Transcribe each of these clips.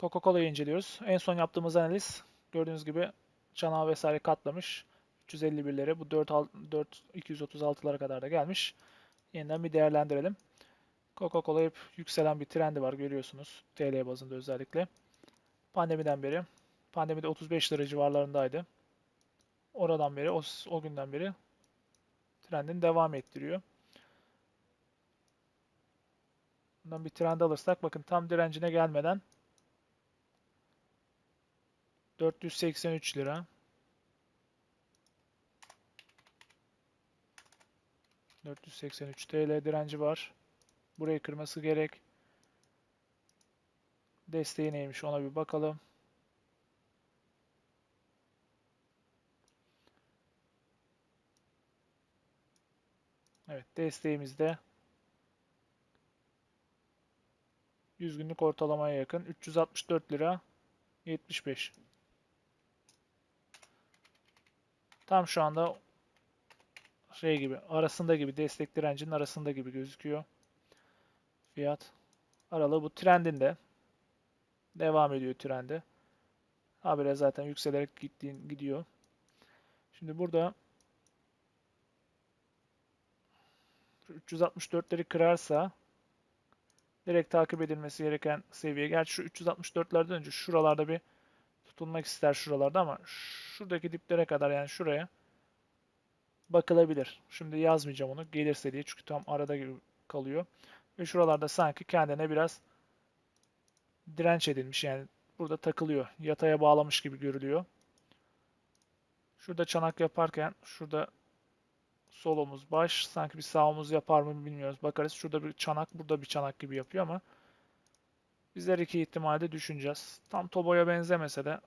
Coca-Cola'yı inceliyoruz. En son yaptığımız analiz gördüğünüz gibi çanağı vesaire katlamış. 351'lere bu 4, 4 236'lara kadar da gelmiş. Yeniden bir değerlendirelim. Coca-Cola hep yükselen bir trendi var görüyorsunuz. TL bazında özellikle. Pandemiden beri. Pandemide 35 lira civarlarındaydı. Oradan beri, o, o günden beri trendini devam ettiriyor. Bundan bir trend alırsak bakın tam direncine gelmeden 483 lira. 483 TL direnci var. Burayı kırması gerek. Desteği neymiş ona bir bakalım. Evet desteğimizde 100 günlük ortalamaya yakın 364 lira 75. Tam şu anda şey gibi arasında gibi destek direncinin arasında gibi gözüküyor. Fiyat aralığı bu trendinde devam ediyor trendi. Habire zaten yükselerek gittiğin gidiyor. Şimdi burada 364'leri kırarsa direkt takip edilmesi gereken seviye. Gerçi şu 364'lerden önce şuralarda bir tutulmak ister şuralarda ama şuradaki diplere kadar yani şuraya bakılabilir. Şimdi yazmayacağım onu gelirse diye çünkü tam arada kalıyor. Ve şuralarda sanki kendine biraz direnç edilmiş yani burada takılıyor. Yataya bağlamış gibi görülüyor. Şurada çanak yaparken şurada solumuz baş sanki bir sağımız yapar mı bilmiyoruz. Bakarız şurada bir çanak burada bir çanak gibi yapıyor ama bizler iki ihtimalde düşüneceğiz. Tam Tobo'ya benzemese de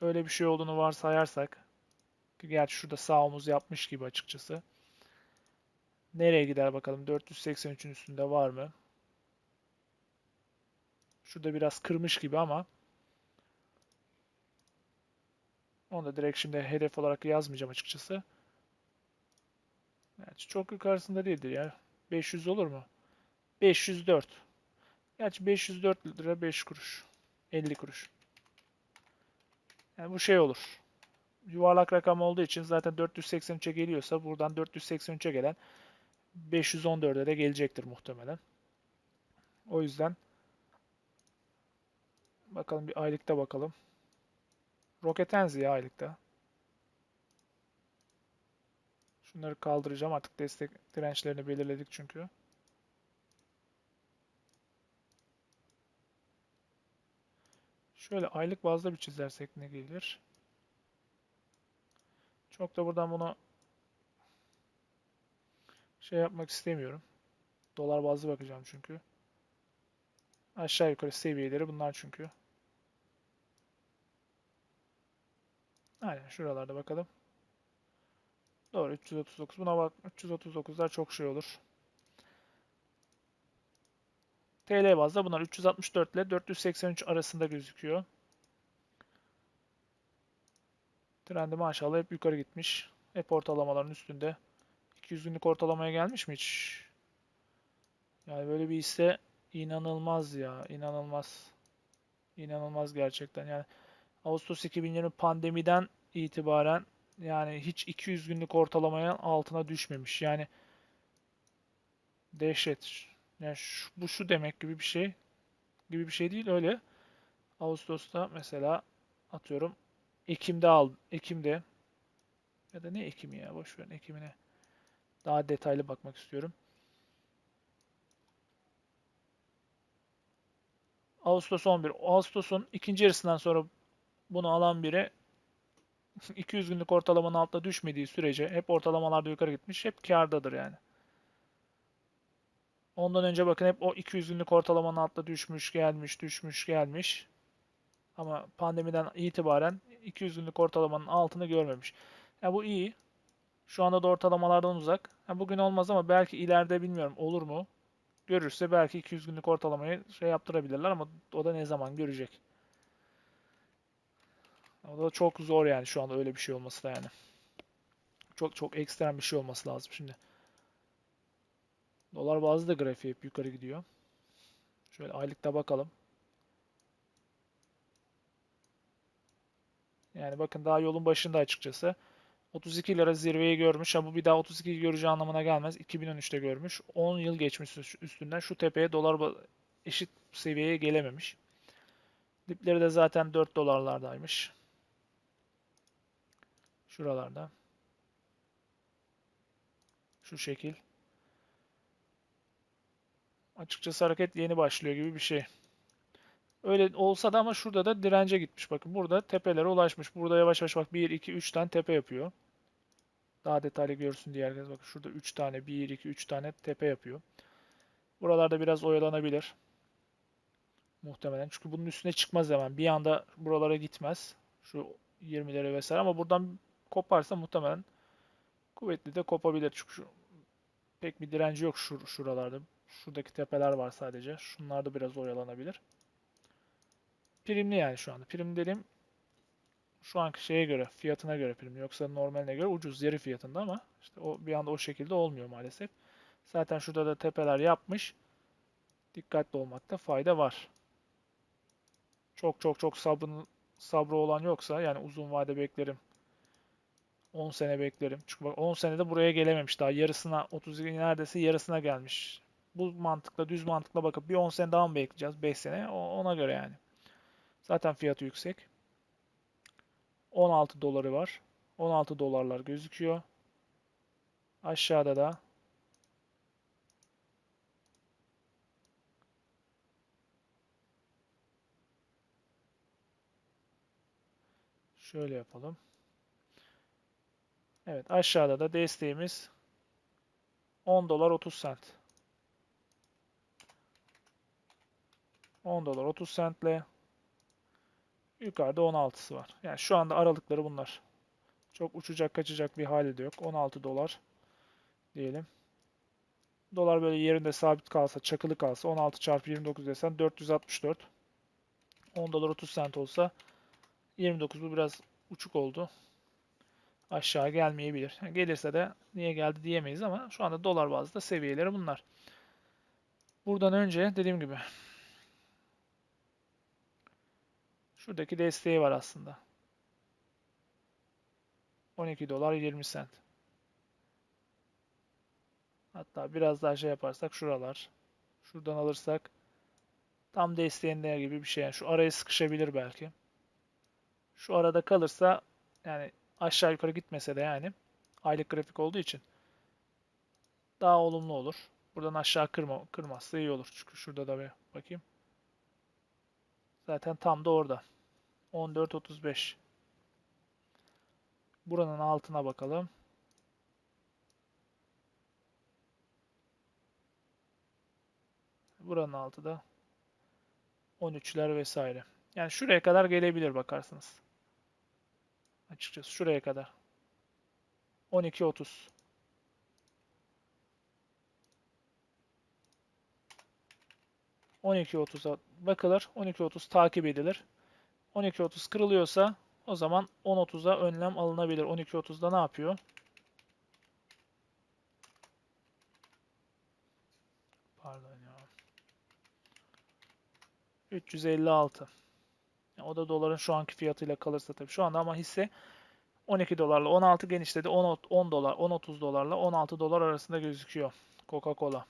öyle bir şey olduğunu varsayarsak ki gerçi şurada sağ omuz yapmış gibi açıkçası. Nereye gider bakalım? 483'ün üstünde var mı? Şurada biraz kırmış gibi ama onu da direkt şimdi hedef olarak yazmayacağım açıkçası. Gerçi çok yukarısında değildir ya. 500 olur mu? 504. Gerçi 504 lira 5 kuruş. 50 kuruş. Yani bu şey olur. Yuvarlak rakam olduğu için zaten 483'e geliyorsa buradan 483'e gelen 514'e de gelecektir muhtemelen. O yüzden bakalım bir aylıkta bakalım. Rocket Enzi ya aylıkta. Şunları kaldıracağım artık destek dirençlerini belirledik çünkü. Şöyle aylık bazda bir çizersek ne gelir? Çok da buradan bunu şey yapmak istemiyorum. Dolar bazlı bakacağım çünkü. Aşağı yukarı seviyeleri bunlar çünkü. Aynen şuralarda bakalım. Doğru 339. Buna bak 339'lar çok şey olur. TL bazda bunlar 364 ile 483 arasında gözüküyor. Trendi maşallah hep yukarı gitmiş. Hep ortalamaların üstünde. 200 günlük ortalamaya gelmiş mi hiç? Yani böyle bir hisse inanılmaz ya. inanılmaz. İnanılmaz gerçekten. Yani Ağustos 2020 pandemiden itibaren yani hiç 200 günlük ortalamaya altına düşmemiş. Yani dehşet. Yani şu, bu şu demek gibi bir şey gibi bir şey değil öyle. Ağustos'ta mesela atıyorum Ekim'de al Ekim'de ya da ne Ekim'i ya boş verin Ekim'ine. Daha detaylı bakmak istiyorum. Ağustos 11. Ağustos'un ikinci yarısından sonra bunu alan biri 200 günlük ortalamanın altına düşmediği sürece hep ortalamalarda yukarı gitmiş. Hep kardadır yani. Ondan önce bakın hep o 200 günlük ortalamanın altına düşmüş, gelmiş, düşmüş, gelmiş. Ama pandemiden itibaren 200 günlük ortalamanın altını görmemiş. Ya bu iyi. Şu anda da ortalamalardan uzak. Ya bugün olmaz ama belki ileride bilmiyorum olur mu? Görürse belki 200 günlük ortalamayı şey yaptırabilirler ama o da ne zaman görecek. O da çok zor yani şu anda öyle bir şey olması da yani. Çok çok ekstrem bir şey olması lazım şimdi. Dolar bazı da grafiği hep yukarı gidiyor. Şöyle aylıkta bakalım. Yani bakın daha yolun başında açıkçası. 32 lira zirveyi görmüş. Ha bu bir daha 32 göreceği anlamına gelmez. 2013'te görmüş. 10 yıl geçmiş üstünden. Şu tepeye dolar eşit seviyeye gelememiş. Dipleri de zaten 4 dolarlardaymış. Şuralarda. Şu şekil. Açıkçası hareket yeni başlıyor gibi bir şey. Öyle olsa da ama şurada da dirence gitmiş. Bakın burada tepelere ulaşmış. Burada yavaş yavaş bak 1, 2, 3 tane tepe yapıyor. Daha detaylı görsün diye herkes. Bakın şurada 3 tane, 1, 2, 3 tane tepe yapıyor. Buralarda biraz oyalanabilir. Muhtemelen. Çünkü bunun üstüne çıkmaz hemen. Bir anda buralara gitmez. Şu 20'lere vesaire ama buradan koparsa muhtemelen kuvvetli de kopabilir. Çünkü şu, pek bir direnci yok şur şuralarda. Şuradaki tepeler var sadece. Şunlar da biraz oyalanabilir. Primli yani şu anda. Prim dediğim şu anki şeye göre, fiyatına göre prim. Yoksa normaline göre ucuz yarı fiyatında ama işte o bir anda o şekilde olmuyor maalesef. Zaten şurada da tepeler yapmış. Dikkatli olmakta fayda var. Çok çok çok sabrın, sabrı olan yoksa yani uzun vade beklerim. 10 sene beklerim. Çünkü bak 10 senede buraya gelememiş daha. Yarısına 30 neredeyse yarısına gelmiş. Bu mantıkla düz mantıkla bakıp bir 10 sene daha mı bekleyeceğiz? 5 sene ona göre yani. Zaten fiyatı yüksek. 16 doları var. 16 dolarlar gözüküyor. Aşağıda da şöyle yapalım. Evet aşağıda da desteğimiz 10 dolar 30 sent. 10 dolar 30 sentle yukarıda 16'sı var. Yani şu anda aralıkları bunlar. Çok uçacak kaçacak bir hali de yok. 16 dolar diyelim. Dolar böyle yerinde sabit kalsa, çakılı kalsa 16 çarpı 29 desen 464. 10 dolar 30 sent olsa 29 bu biraz uçuk oldu aşağı gelmeyebilir. Gelirse de niye geldi diyemeyiz ama şu anda dolar bazda seviyeleri bunlar. Buradan önce dediğim gibi şuradaki desteği var aslında. 12 dolar 20 sent. Hatta biraz daha şey yaparsak şuralar. Şuradan alırsak tam desteğinde gibi bir şey. Yani şu araya sıkışabilir belki. Şu arada kalırsa yani aşağı yukarı gitmese de yani aylık grafik olduğu için daha olumlu olur. Buradan aşağı kırma, kırmazsa iyi olur. Çünkü şurada da bir bakayım. Zaten tam da orada. 14.35 Buranın altına bakalım. Buranın altı da 13'ler vesaire. Yani şuraya kadar gelebilir bakarsınız. Açıkçası şuraya kadar. 12.30 12.30'a bakılır. 12.30 takip edilir. 12.30 kırılıyorsa o zaman 10.30'a önlem alınabilir. 12.30'da ne yapıyor? Pardon ya. 356. O da doların şu anki fiyatıyla kalırsa tabii. Şu anda ama hisse 12 dolarla 16 genişledi. 10, 10 dolar, 10-30 dolarla 16 dolar arasında gözüküyor Coca-Cola.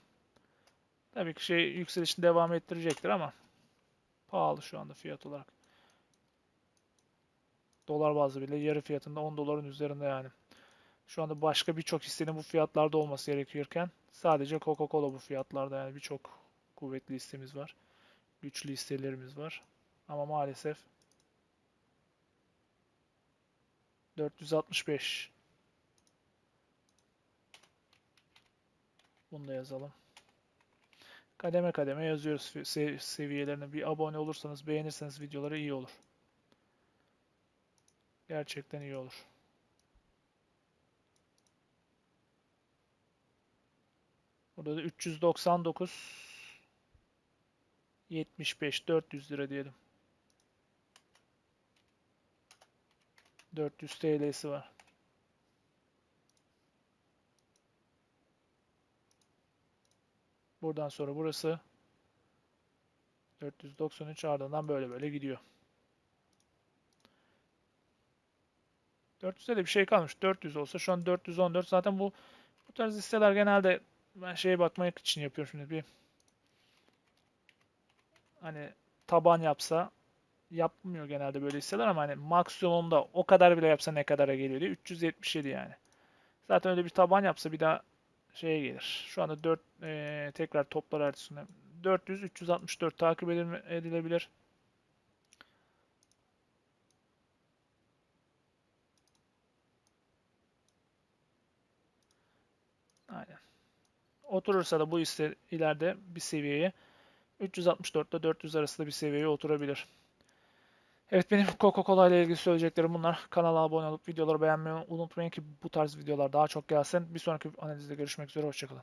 Tabii ki şey yükselişini devam ettirecektir ama pahalı şu anda fiyat olarak. Dolar bazlı bile yarı fiyatında 10 doların üzerinde yani. Şu anda başka birçok hissenin bu fiyatlarda olması gerekirken sadece Coca-Cola bu fiyatlarda yani birçok kuvvetli hissemiz var. Güçlü hisselerimiz var. Ama maalesef 465 Bunu da yazalım. Kademe kademe yazıyoruz sev seviyelerini. Bir abone olursanız, beğenirseniz videoları iyi olur. Gerçekten iyi olur. Burada da 399 75 400 lira diyelim. 400 TL'si var. Buradan sonra burası 493 ardından böyle böyle gidiyor. 400'de de bir şey kalmış. 400 olsa şu an 414. Zaten bu bu tarz listeler genelde ben şeye bakmak için yapıyorum şimdi bir hani taban yapsa yapmıyor genelde böyle listeler ama hani maksimumda o kadar bile yapsa ne kadara geliyor diye 377 yani. Zaten öyle bir taban yapsa bir daha şeye gelir. Şu anda 4 eee, tekrar toplar artışında 400 364 takip edilebilir. Aynen. Oturursa da bu iste ileride bir seviyeye 364 ile 400 arasında bir seviyeye oturabilir. Evet benim Coca-Cola ile ilgili söyleyeceklerim bunlar. Kanala abone olup videoları beğenmeyi unutmayın ki bu tarz videolar daha çok gelsin. Bir sonraki analizde görüşmek üzere. Hoşçakalın.